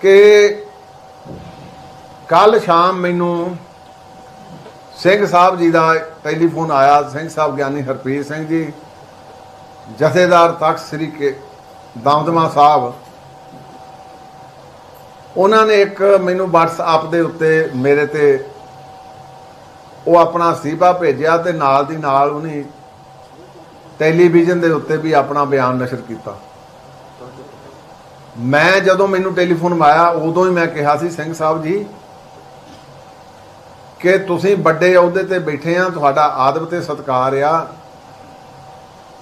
ਕਿ ਕੱਲ ਸ਼ਾਮ ਮੈਨੂੰ ਸਿੰਘ ਸਾਹਿਬ ਜੀ ਦਾ ਟੈਲੀਫੋਨ ਆਇਆ, ਸਿੰਘ ਸਾਹਿਬ ਗਿਆਨੀ ਹਰਪ੍ਰੀਤ ਸਿੰਘ ਜੀ, ਜਥੇਦਾਰ ਤਖਤ ਸ੍ਰੀ ਕੇ ਦਮਦਮਾ ਸਾਹਿਬ। ਉਹਨਾਂ ਨੇ ਇੱਕ ਮੈਨੂੰ WhatsApp ਦੇ ਉੱਤੇ ਮੇਰੇ ਤੇ ਉਹ ਆਪਣਾ ਅਸਤੀਫਾ ਭੇਜਿਆ ਤੇ ਨਾਲ ਦੀ ਨਾਲ ਉਹਨੇ ਟੈਲੀਵਿਜ਼ਨ ਦੇ ਉੱਤੇ ਵੀ ਆਪਣਾ ਬਿਆਨ ਨਸ਼ਰ ਕੀਤਾ। ਮੈਂ ਜਦੋਂ ਮੈਨੂੰ ਟੈਲੀਫੋਨ ਆਇਆ ਉਦੋਂ ਹੀ ਮੈਂ ਕਿਹਾ ਸੀ, ਸਿੰਘ ਸਾਹਿਬ ਜੀ, ਕਿ ਤੁਸੀਂ ਵੱਡੇ ਅਹੁਦੇ ਤੇ ਬੈਠੇ ਆ, ਤੁਹਾਡਾ ਆਦਬ ਤੇ ਸਤਿਕਾਰ ਆ।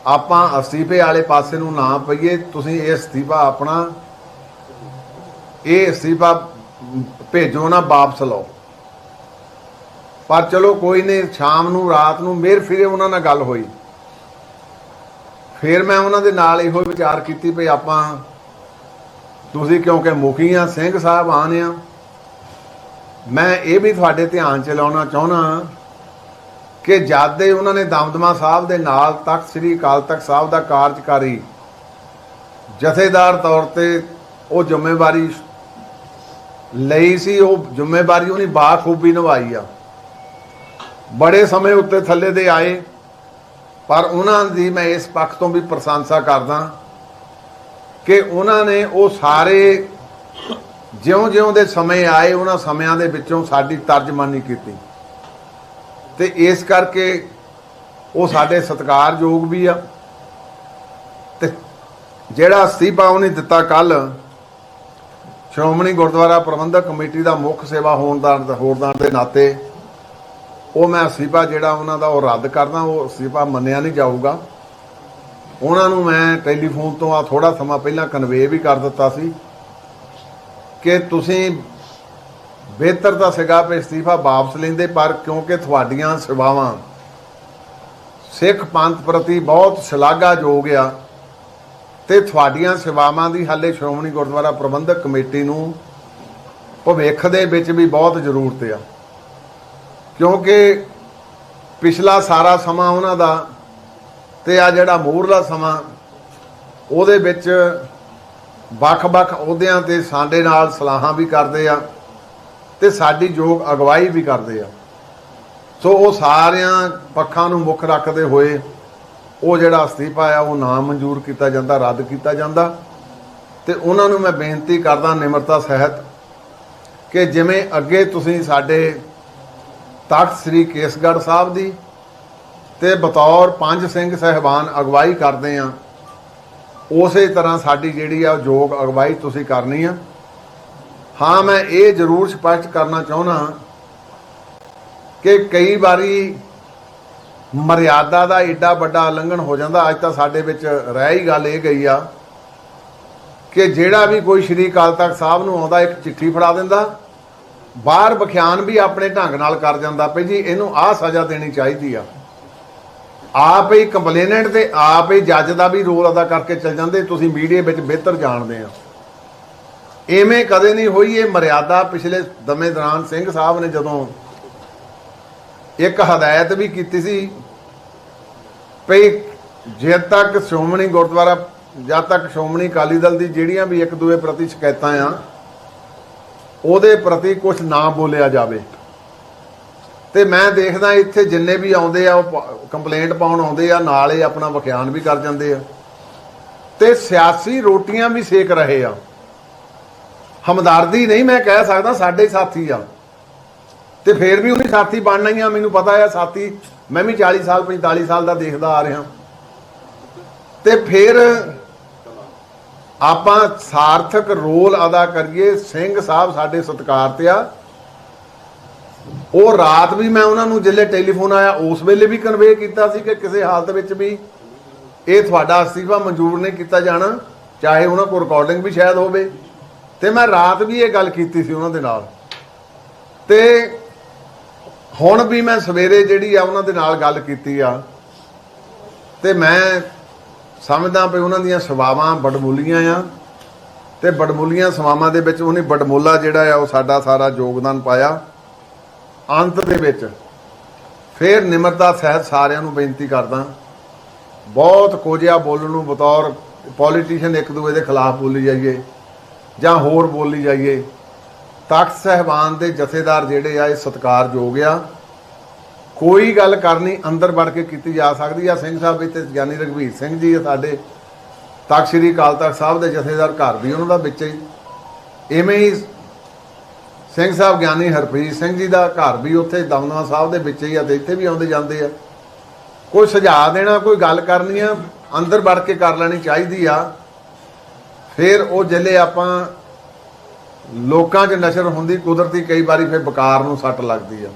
ਆਪਾਂ ਅਸਤੀਫੇ ਵਾਲੇ ਪਾਸੇ ਨੂੰ ਨਾ ਪਈਏ, ਤੁਸੀਂ ਇਹ ਅਸਤੀਫਾ ਆਪਣਾ, ਇਹ ਅਸਤੀਫਾ ਭੇਜੋ ਨਾ, ਵਾਪਸ ਲਓ। ਪਰ ਚਲੋ ਕੋਈ ਨਹੀਂ, ਸ਼ਾਮ ਨੂੰ, ਰਾਤ ਨੂੰ, ਮੇਰ ਫਿਰੇ ਉਹਨਾਂ ਨਾਲ ਗੱਲ ਹੋਈ। ਫਿਰ ਮੈਂ ਉਹਨਾਂ ਦੇ ਨਾਲ ਇਹੋ ਵਿਚਾਰ ਕੀਤੀ ਵੀ ਆਪਾਂ ਤੁਸੀਂ ਕਿਉਂਕਿ ਮੁਖੀ ਆ, ਸਿੰਘ ਸਾਹਿਬ ਆਨ ਆ, ਮੈਂ ਇਹ ਵੀ ਤੁਹਾਡੇ ਧਿਆਨ ਚ ਲਾਉਣਾ ਚਾਹੁੰਦਾ ਕਿ ਜਦ ਦੇ ਉਹਨਾਂ ਨੇ ਦਮਦਮਾ ਸਾਹਿਬ ਦੇ ਨਾਲ ਤਖਤ, ਸ੍ਰੀ ਅਕਾਲ ਤਖਤ ਸਾਹਿਬ ਦਾ ਕਾਰਜਕਾਰੀ ਜਥੇਦਾਰ ਤੌਰ ਤੇ ਉਹ ਜ਼ਿੰਮੇਵਾਰੀ ਲਈ ਸੀ, ਉਹ ਜ਼ਿੰਮੇਵਾਰੀ ਉਹਨੇ ਬਾਖੂਬੀ ਨਿਭਾਈ ਆ। ਬੜੇ ਸਮੇਂ ਉੱਤੇ ਥੱਲੇ ਦੇ ਆਏ, ਪਰ ਉਹਨਾਂ ਦੀ ਮੈਂ ਇਸ ਪੱਖ ਤੋਂ ਵੀ ਪ੍ਰਸ਼ੰਸਾ ਕਰਦਾ ਕਿ ਉਹਨਾਂ ਨੇ ਉਹ ਸਾਰੇ ਜਿਉਂ-ਜਿਉਂ ਦੇ ਸਮੇਂ ਆਏ, ਉਹਨਾਂ ਸਮਿਆਂ ਦੇ ਵਿੱਚੋਂ ਸਾਡੀ ਤਰਜਮਾਨੀ ਕੀਤੀ। ਤੇ ਇਸ ਕਰਕੇ ਉਹ ਸਾਡੇ ਸਤਿਕਾਰਯੋਗ ਵੀ ਆ। ਤੇ ਜਿਹੜਾ ਅਸਤੀਫਾ ਉਹਨੇ ਦਿੱਤਾ ਕੱਲ ਸ਼੍ਰੋਮਣੀ ਗੁਰਦੁਆਰਾ ਪ੍ਰਬੰਧਕ ਕਮੇਟੀ ਦਾ ਮੁੱਖ ਸੇਵਾ ਹੋਣ ਦਾ ਹੋਰਦਾਰ ਦੇ ਨਾਤੇ ਉਹ ਮੈਂ ਅਸਤੀਫਾ ਜਿਹੜਾ ਉਹਨਾਂ ਦਾ ਉਹ ਰੱਦ ਕਰਦਾ, ਉਹ ਅਸਤੀਫਾ ਮੰਨਿਆ ਨਹੀਂ ਜਾਊਗਾ। ਉਹਨਾਂ ਨੂੰ ਮੈਂ ਟੈਲੀਫੋਨ ਤੋਂ ਆ ਥੋੜਾ ਸਮਾਂ ਪਹਿਲਾਂ ਕਨਵੇ ਵੀ ਕਰ ਦਿੱਤਾ ਸੀ ਕਿ ਤੁਸੀਂ ਬਿਹਤਰ ਤਾਂ ਸੀਗਾ ਵੀ ਅਸਤੀਫਾ ਵਾਪਸ ਲੈਂਦੇ, ਪਰ ਕਿਉਂਕਿ ਤੁਹਾਡੀਆਂ ਸੇਵਾਵਾਂ ਸਿੱਖ ਪੰਥ ਪ੍ਰਤੀ ਬਹੁਤ ਸ਼ਲਾਘਾਯੋਗ ਆ ਤੇ ਤੁਹਾਡੀਆਂ ਸੇਵਾਵਾਂ ਦੀ ਹਾਲੇ ਸ਼੍ਰੋਮਣੀ ਗੁਰਦੁਆਰਾ ਪ੍ਰਬੰਧਕ ਕਮੇਟੀ ਨੂੰ ਭਵਿੱਖ ਦੇ ਵਿੱਚ ਵੀ ਬਹੁਤ ਜ਼ਰੂਰਤ ਆ। ਕਿਉਂਕਿ ਪਿਛਲਾ ਸਾਰਾ ਸਮਾਂ ਉਹਨਾਂ ਦਾ ਤੇ ਆ ਜਿਹੜਾ ਮੋਹਰਲਾ ਸਮਾਂ, ਉਹਦੇ ਵਿੱਚ ਵੱਖ-ਵੱਖ ਅਹੁਦਿਆਂ ਤੇ ਸਾਡੇ ਨਾਲ ਸਲਾਹਾਂ ਵੀ ਕਰਦੇ ਆ ਤੇ ਸਾਡੀ ਯੋਗ ਅਗਵਾਈ ਵੀ ਕਰਦੇ ਆ। ਸੋ ਉਹ ਸਾਰਿਆਂ ਪੱਖਾਂ ਨੂੰ ਮੁੱਖ ਰੱਖਦੇ ਹੋਏ ਉਹ ਜਿਹੜਾ ਅਸਤੀਫਾ ਆ, ਉਹ ਨਾ ਮਨਜ਼ੂਰ ਕੀਤਾ ਜਾਂਦਾ, ਰੱਦ ਕੀਤਾ ਜਾਂਦਾ। ਤੇ ਉਹਨਾਂ ਨੂੰ ਮੈਂ ਬੇਨਤੀ ਕਰਦਾ, ਨਿਮਰਤਾ ਸਹਿਤ, ਕਿ ਜਿਵੇਂ ਅੱਗੇ ਤੁਸੀਂ ਸਾਡੇ ਤਖਤ ਸ੍ਰੀ ਕੇਸਗੜ੍ਹ ਸਾਹਿਬ ਦੀ ਤੇ ਬਤੌਰ ਪੰਜ ਸਿੰਘ ਸਹਿਬਾਨ ਅਗਵਾਈ ਕਰਦੇ ਆ। ਉਸੇ ਤਰ੍ਹਾਂ ਸਾਡੀ ਜਿਹੜੀ ਆ ਯੋਗ ਅਗਵਾਈ ਤੁਸੀਂ ਕਰਨੀ ਆ। ਹਾਂ, ਮੈਂ ਇਹ ਜ਼ਰੂਰ ਸਪਸ਼ਟ ਕਰਨਾ ਚਾਹੁੰਦਾ ਕਿ ਕਈ ਵਾਰੀ ਮਰਿਆਦਾ ਦਾ ਏਡਾ ਵੱਡਾ ਉਲੰਘਣ ਹੋ ਜਾਂਦਾ। ਅੱਜ ਤਾਂ ਸਾਡੇ ਵਿੱਚ ਰਹਿ ਹੀ ਗੱਲ ਇਹ ਗਈ ਆ ਕਿ ਜਿਹੜਾ ਵੀ ਕੋਈ ਸ਼੍ਰੀ ਅਕਾਲ ਤਖਤ ਸਾਹਿਬ ਨੂੰ ਆਉਂਦਾ, ਇੱਕ ਚਿੱਠੀ ਫੜਾ ਦਿੰਦਾ, ਬਾਹਰ ਬਖਿਆਨ ਵੀ ਆਪਣੇ ਢੰਗ ਨਾਲ ਕਰ ਜਾਂਦਾ। ਭਈ ਜੀ, ਇਹਨੂੰ ਆਹ ਸਜ਼ਾ ਦੇਣੀ ਚਾਹੀਦੀ ਆ। ਆਪ ਹੀ ਕੰਪਲੇਨੈਂਟ ਤੇ ਆਪ ਹੀ ਜੱਜ ਦਾ ਵੀ ਰੋਲ ਅਦਾ ਕਰਕੇ ਚੱਲ ਜਾਂਦੇ, ਤੁਸੀਂ ਮੀਡੀਆ ਵਿੱਚ ਬਿਹਤਰ ਜਾਣਦੇ ਆ ਐਵੇਂ ਕਦੇ ਨਹੀਂ ਹੋਈ, ਇਹ ਮਰਿਆਦਾ ਪਿਛਲੇ ਦਮੇ ਦੌਰਾਨ ਸਿੰਘ ਸਾਹਿਬ ਨੇ ਜਦੋਂ ਇੱਕ ਹਦਾਇਤ ਵੀ ਕੀਤੀ ਸੀ ਭਈ ਜਦ ਤੱਕ ਸ਼੍ਰੋਮਣੀ ਗੁਰਦੁਆਰਾ, ਜਦ ਤੱਕ ਸ਼੍ਰੋਮਣੀ ਅਕਾਲੀ ਦਲ ਦੀ ਜਿਹੜੀਆਂ ਵੀ ਇੱਕ ਦੂਏ ਪ੍ਰਤੀ ਸ਼ਿਕਾਇਤਾਂ ਆ, ਉਹਦੇ ਪ੍ਰਤੀ ਕੁਝ ਨਾ ਬੋਲਿਆ ਜਾਵੇ। ਤੇ ਮੈਂ ਦੇਖਦਾ ਇੱਥੇ ਜਿੰਨੇ ਵੀ ਆਉਂਦੇ ਆ, ਉਹ ਕੰਪਲੇਂਟ ਪਾਉਣ ਆਉਂਦੇ ਆ, ਨਾਲ ਹੀ ਆਪਣਾ ਵਿਖਿਆਨ ਵੀ ਕਰ ਜਾਂਦੇ ਆ। ਤੇ ਸਿਆਸੀ ਰੋਟੀਆਂ ਵੀ ਸੇਕ ਰਹੇ ਆ। ਹਮਦਰਦੀ ਨਹੀਂ ਮੈਂ ਕਹਿ ਸਕਦਾ, ਸਾਡੇ ਸਾਥੀ ਆ। ਤੇ ਫੇਰ ਵੀ ਉਹਨੇ ਸਾਥੀ ਬਣਨਾ ਹੀ ਆ, ਮੈਨੂੰ ਪਤਾ ਆ ਸਾਥੀ, ਮੈਂ ਵੀ 40 ਸਾਲ 45 ਸਾਲ ਦਾ ਦੇਖਦਾ ਆ ਰਿਹਾ। ਤੇ ਫੇਰ ਆਪਾਂ ਸਾਰਥਕ ਰੋਲ ਅਦਾ ਕਰੀਏ, ਸਿੰਘ ਸਾਹਿਬ ਸਾਡੇ ਸਤਿਕਾਰ ਤੇ ਆ। ਉਹ ਰਾਤ ਵੀ ਮੈਂ ਉਹਨਾਂ ਨੂੰ ਜਿੱਲੇ ਟੈਲੀਫੋਨ ਆਇਆ, ਉਸ ਵੇਲੇ ਵੀ ਕਨਵੇ ਕੀਤਾ ਸੀ ਕਿ ਕਿਸੇ ਹਾਲਤ ਵਿੱਚ ਵੀ ਇਹ ਤੁਹਾਡਾ ਅਸਤੀਫਾ ਮਨਜ਼ੂਰ ਨਹੀਂ ਕੀਤਾ ਜਾਣਾ, ਚਾਹੇ ਉਹਨਾਂ ਕੋਲ ਰਿਕਾਰਡਿੰਗ ਵੀ ਸ਼ਾਇਦ ਹੋਵੇ। ਤੇ ਮੈਂ ਰਾਤ ਵੀ ਇਹ ਗੱਲ ਕੀਤੀ ਸੀ ਉਹਨਾਂ ਦੇ ਨਾਲ। ਤੇ ਹੁਣ ਵੀ ਮੈਂ ਸਵੇਰੇ ਜਿਹੜੀ ਆ ਉਹਨਾਂ ਦੇ ਨਾਲ ਗੱਲ ਕੀਤੀ ਆ, ਤੇ ਮੈਂ ਸਮਝਦਾ ਵੀ ਉਹਨਾਂ ਦੀਆਂ ਸੇਵਾਵਾਂ ਬੜਮੁੱਲੀਆਂ ਆ, ਤੇ ਬੜਮੁੱਲੀਆਂ ਸੇਵਾਵਾਂ ਦੇ ਵਿੱਚ ਉਹਨੇ ਬੜਮੁੱਲਾ ਜਿਹੜਾ ਆ, ਉਹ ਸਾਡਾ ਸਾਰਾ ਯੋਗਦਾਨ ਪਾਇਆ। ਅੰਤ ਦੇ ਵਿੱਚ ਫੇਰ ਨਿਮਰਤਾ ਸਹਿਤ ਸਾਰਿਆਂ ਨੂੰ ਬੇਨਤੀ ਕਰਦਾ। ਬਹੁਤ ਕੋਝਿਆ ਬੋਲਣ ਨੂੰ ਬਤੌਰ ਪੋਲੀਟੀਸ਼ੀਅਨ ਇੱਕ ਦੂਏ ਦੇ ਖਿਲਾਫ ਬੋਲੀ ਜਾਈਏ ਜਾਂ ਹੋਰ ਬੋਲੀ ਜਾਈਏ। ਤਖਤ ਸਹਿਬਾਨ ਦੇ ਜਥੇਦਾਰ ਜਿਹੜੇ ਆ, ਇਹ ਸਤਿਕਾਰਯੋਗ ਆ। ਕੋਈ ਗੱਲ ਕਰਨੀ ਅੰਦਰ ਵੜ ਕੇ ਕੀਤੀ ਜਾ ਸਕਦੀ ਆ। ਸਿੰਘ ਸਾਹਿਬ ਇੱਥੇ ਗਿਆਨੀ ਰਘਵੀਰ ਸਿੰਘ ਜੀ ਆ ਸਾਡੇ। ਤਖਤ ਸ੍ਰੀ ਅਕਾਲ ਤਖਤ ਸਾਹਿਬ ਦੇ ਜਥੇਦਾਰ ਘਰ ਵੀ ਉਹਨਾਂ ਦਾ ਵਿੱਚ ਹੀ। ਇਵੇਂ ਹੀ ਸਿੰਘ ਸਾਹਿਬ ਗਿਆਨੀ ਹਰਪ੍ਰੀਤ ਸਿੰਘ ਜੀ ਦਾ ਘਰ ਵੀ ਉੱਥੇ ਦਮਦਮਾ ਸਾਹਿਬ ਦੇ ਵਿੱਚ ਹੀ ਆ ਤੇ ਇੱਥੇ ਵੀ ਆਉਂਦੇ ਜਾਂਦੇ ਆ। ਕੋਈ ਸੁਝਾਅ ਦੇਣਾ, ਕੋਈ ਗੱਲ ਕਰਨੀ ਆ, ਅੰਦਰ ਵੜ ਕੇ ਕਰ ਲੈਣੀ ਚਾਹੀਦੀ ਆ। ਫਿਰ ਉਹ ਜਿੱਲੇ ਆਪਾਂ ਲੋਕਾਂ 'ਚ ਨਸ਼ਰ ਹੁੰਦੀ, ਕੁਦਰਤੀ ਕਈ ਵਾਰੀ ਫਿਰ ਬਕਾਰ ਨੂੰ ਸੱਟ ਲੱਗਦੀ ਆ।